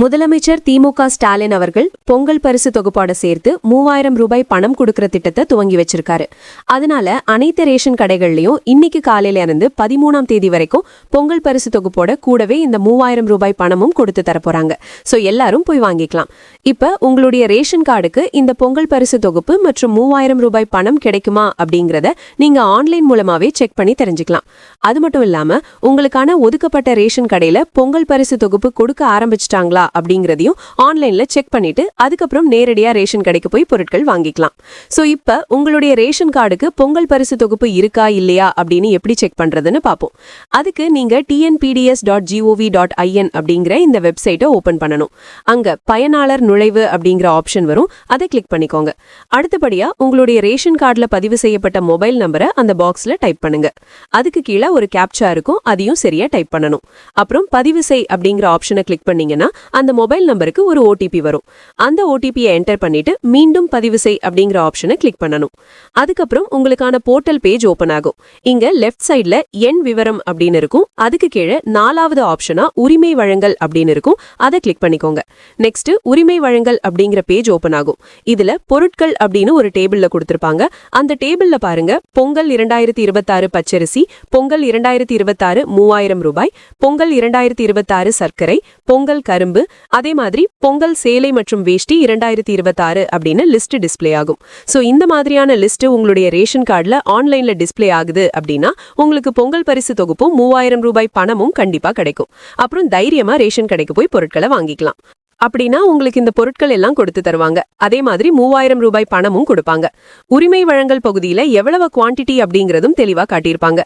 முதலமைச்சர் திமுக ஸ்டாலின் அவர்கள் பொங்கல் பரிசு தொகுப்போட சேர்த்து மூவாயிரம் ரூபாய் பணம் கொடுக்கற திட்டத்தை துவங்கி வச்சிருக்காரு. அதனால அனைத்து ரேஷன் கடைகள்லயும் இன்னைக்கு காலையில இருந்து பதிமூணாம் தேதி வரைக்கும் பொங்கல் பரிசு தொகுப்போட கூடவே இந்த மூவாயிரம் ரூபாய் பணமும் கொடுத்து தரப்போறாங்க. சோ எல்லாரும் போய் வாங்கிக்கலாம். இப்ப உங்களுடைய ரேஷன் கார்டுக்கு இந்த பொங்கல் பரிசு தொகுப்பு மற்றும் மூவாயிரம் ரூபாய் பணம் கிடைக்குமா அப்படிங்கறத நீங்க ஆன்லைன் மூலமாவே செக் பண்ணி தெரிஞ்சுக்கலாம். அது மட்டும் இல்லாம உங்களுக்கான ஒதுக்கப்பட்ட ரேஷன் கடையில பொங்கல் பரிசு தொகுப்பு கொடுக்க ஆரம்பிச்சிட்டாங்களா அப்படிங்கறதையும் ஆன்லைன்ல செக் பண்ணிட்டு அதுக்கப்புறம் நேரடியா ரேஷன் கடைக்கு போய் பொருட்கள் வாங்கிக்கலாம். சோ இப்ப உங்களுடைய ரேஷன் கார்டுக்கு பொங்கல் பரிசு தொகுப்பு இருக்கா இல்லையா அப்படின்னு எப்படி செக் பண்றதுன்னு பார்ப்போம். அதுக்கு நீங்க TNPDS dot gov dot in அப்படிங்கிற இந்த வெப்சைட்டை ஓபன் பண்ணணும். அங்க பயனாளர் நுழைவு அப்படிங்கிற ஆப்ஷன் வரும். அதை கிளிக் பண்ணிக்கோங்க. அடுத்தபடியா உங்களுடைய ரேஷன் கார்டுல பதிவு செய்யப்பட்ட மொபைல் நம்பரை அந்த பாக்ஸ்ல டைப் பண்ணுங்க. அதுக்கு கீழே ஒரு கேப்சா இருக்கும். அதையும் சரியா டைப் பண்ணணும். அப்புறம் பதிவு செய் அப்படிங்கிற ஆப்ஷனை கிளிக் பண்ணீங்கன்னா அந்த மொபைல் நம்பருக்கு ஒரு ஓடிபி வரும். அந்த ஓடிபியை என்டர் பண்ணிட்டு மீண்டும் பதிவு செய் அப்படிங்கிற ஆப்ஷனை கிளிக் பண்ணணும். அதுக்கப்புறம் உங்களுக்கான போர்ட்டல் பேஜ் ஓப்பன் ஆகும். இங்க லெஃப்ட் சைட்ல எண் விவரம் அப்படின்னு இருக்கும். அதுக்கு கீழே நாலாவது ஆப்ஷனா உரிமை வழங்கல் அப்படின்னு இருக்கும். அதை கிளிக் பண்ணிக்கோங்க. நெக்ஸ்ட் உரிமை வழங்கல் அப்படிங்கிற பேஜ் ஓப்பன் ஆகும். இதுல பொருட்கள் அப்படின்னு ஒரு டேபிள்ல கொடுத்திருப்பாங்க. அந்த டேபிள்ல பாருங்க. பொங்கல் இரண்டாயிரத்தி இருபத்தாறு பச்சரிசி பொங்கல் இரண்டாயிரத்தி இருபத்தாறு மூவாயிரம் ரூபாய் பொங்கல் இரண்டாயிரத்தி இருபத்தாறு சர்க்கரை பொங்கல் கரும்பு அதே மாதிரி பொங்கல் சேலை மற்றும் வேஷ்டி இரண்டாயிரத்தி இருபத்தாறு அப்படின்னு லிஸ்ட் டிஸ்பிளே ஆகும். சோ இந்த மாதிரியான லிஸ்ட் உங்களுடைய ரேஷன் கார்டுல ஆன்லைன்ல டிஸ்பிளே ஆகுது அப்படின்னா உங்களுக்கு பொங்கல் பரிசு தொகுப்பும் மூவாயிரம் ரூபாய் பணமும் கண்டிப்பா கிடைக்கும். அப்புறம் தைரியமா ரேஷன் கடைக்கு போய் பொருட்களை வாங்கிக்கலாம். அப்படின்னா உங்களுக்கு இந்த பொருட்கள் எல்லாம் கொடுத்து தருவாங்க. அதே மாதிரி மூவாயிரம் ரூபாய் பணமும் கொடுப்பாங்க. உரிமை வழங்கல் பகுதியில எவ்வளவு குவாண்டிட்டி அப்படிங்கறதும் தெளிவா காட்டியிருப்பாங்க.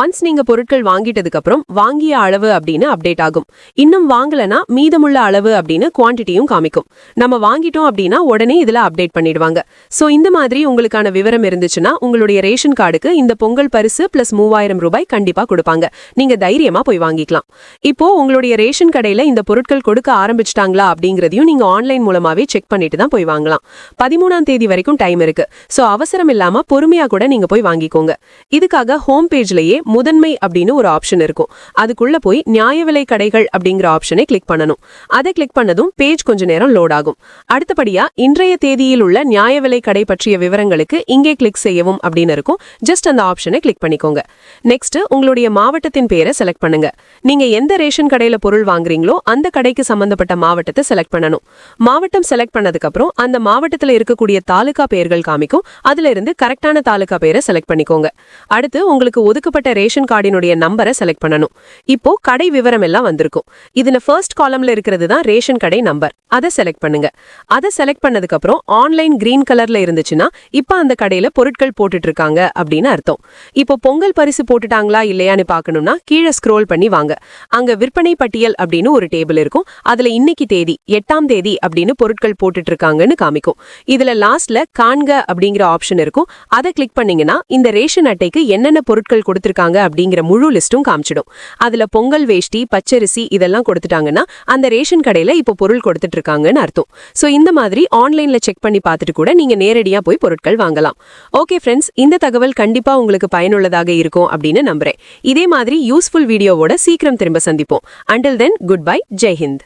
ஒன்ஸ் நீங்க பொருட்கள் வாங்கிட்டதுக்கு அப்புறம் வாங்கிய அளவு அப்படின்னு அப்டேட் ஆகும். இன்னும் வாங்கலனா மீதமுள்ள அளவு அப்படின்னு குவாண்டிட்டியும் காமிக்கும். நம்ம வாங்கிட்டோம் அப்படின்னா உடனே இதுல அப்டேட் பண்ணிடுவாங்க. சோ இந்த மாதிரி உங்களுக்கான விவரம் இருந்துச்சுன்னா உங்களுடைய ரேஷன் கார்டுக்கு இந்த பொங்கல் பரிசு பிளஸ் மூவாயிரம் ரூபாய் கண்டிப்பா கொடுப்பாங்க. நீங்க தைரியமா போய் வாங்கிக்கலாம். இப்போ உங்களுடைய ரேஷன் கடையில இந்த பொருட்கள் கொடுக்க ஆரம்பிச்சிட்டாங்களா அப்படிங்கிறதையும் நீங்க ஆன்லைன் மூலமாவே செக் பண்ணிட்டு தான் போய் வாங்கலாம். பதிமூணாம் தேதி வரைக்கும் டைம் இருக்கு. சோ அவசரம் இல்லாம பொறுமையா கூட நீங்க போய் வாங்கிக்கோங்க. இதுக்காக ஹோம் பேஜ்லயே முதன்மை அப்படின்னு ஒரு ஆப்ஷன் இருக்கும். அதுக்குள்ள போய் நியாய விலை கடைகள் அப்படிங்கிற ஆப்ஷனை கிளிக் பண்ணணும். அதை கிளிக் பண்ணதும் பேஜ் கொஞ்ச நேரம் லோட் ஆகும். அடுத்தபடியா இன்றைய தேதியில் உள்ள நியாய விலை கடை பற்றிய விவரங்களுக்கு இங்கே கிளிக் செய்யவும் அப்படின்னு இருக்கும். ஜஸ்ட் அந்த ஆப்ஷனை கிளிக் பண்ணிக்கோங்க. நெக்ஸ்ட் உங்களுடைய மாவட்டத்தின் பேரை செலக்ட் பண்ணுங்க. நீங்க எந்த ரேஷன் கடையில பொருள் வாங்குறீங்களோ அந்த கடைக்கு சம்பந்தப்பட்ட மாவட்டத்தை செலக்ட் பண்ணணும். மாவட்டம் செலக்ட் பண்ணதுக்கு அப்புறம் அந்த மாவட்டத்துல இருக்கக்கூடிய தாலுகா பெயர்கள் காமிக்கும். அதுல இருந்து கரெக்டான தாலுகா பெயரை செலக்ட் பண்ணிக்கோங்க. அடுத்து உங்களுக்கு ஒதுக்கப்பட்ட ரேஷன் கார்டினுடைய நம்பரை செலக்ட் பண்ணணும். இப்போ கடை விவரம் எல்லாம் வந்திருக்கும். இதுல ஃபர்ஸ்ட் காலம்ல இருக்கிறது தான் ரேஷன் கடை நம்பர். அதை செலக்ட் பண்ணுங்க. அதை செலக்ட் பண்ணதுக்கு அப்புறம் ஆன்லைன் கிரீன் கலர்ல இருந்துச்சுன்னா இப்ப அந்த கடையில பொருட்கள் போட்டுட்டு இருக்காங்க அப்படின்னு அர்த்தம். இப்போ பொங்கல் பரிசு போட்டுட்டாங்களா இல்லையான்னு பார்க்கணும்னா கீழே ஸ்க்ரோல் பண்ணி வாங்க. அங்க விற்பனை பட்டியல் அப்படின்னு ஒரு டேபிள் இருக்கும். அதுல இன்னைக்கு தேதி எட்டாம் தேதி அப்படின்னு பொருட்கள் போட்டுட்டு இருக்காங்கன்னு காமிக்கும். இதுல லாஸ்ட்ல காண்க அப்படிங்கிற ஆப்ஷன் இருக்கும். அதை கிளிக் பண்ணீங்கன்னா இந்த ரேஷன் அட்டைக்கு என்னென்ன பொருட்கள் கொடுத்திருக்காங்க அப்படிங்கிற முழு லிஸ்டும் காமிச்சிடும். அதுல பொங்கல் வேஷ்டி பச்சரிசி இதெல்லாம் கொடுத்துட்டாங்கன்னா அந்த ரேஷன் கடையில இப்போ பொருள் கொடுத்துட்டு இருக்காங்கன்னு அர்த்தம். சோ இந்த மாதிரி ஆன்லைன்ல செக் பண்ணி பார்த்துட்டு கூட நீங்க நேரடியா போய் பொருட்கள் வாங்கலாம். ஓகே ஃப்ரெண்ட்ஸ் இந்த தகவல் கண்டிப்பா உங்களுக்கு பயனுள்ளதாக இருக்கும் அப்படின்னு நம்புறேன். இதே மாதிரி யூஸ்ஃபுல் வீடியோவோட சீக்கிரம் திரும்ப சந்திப்போம். Until then good bye Jai Hind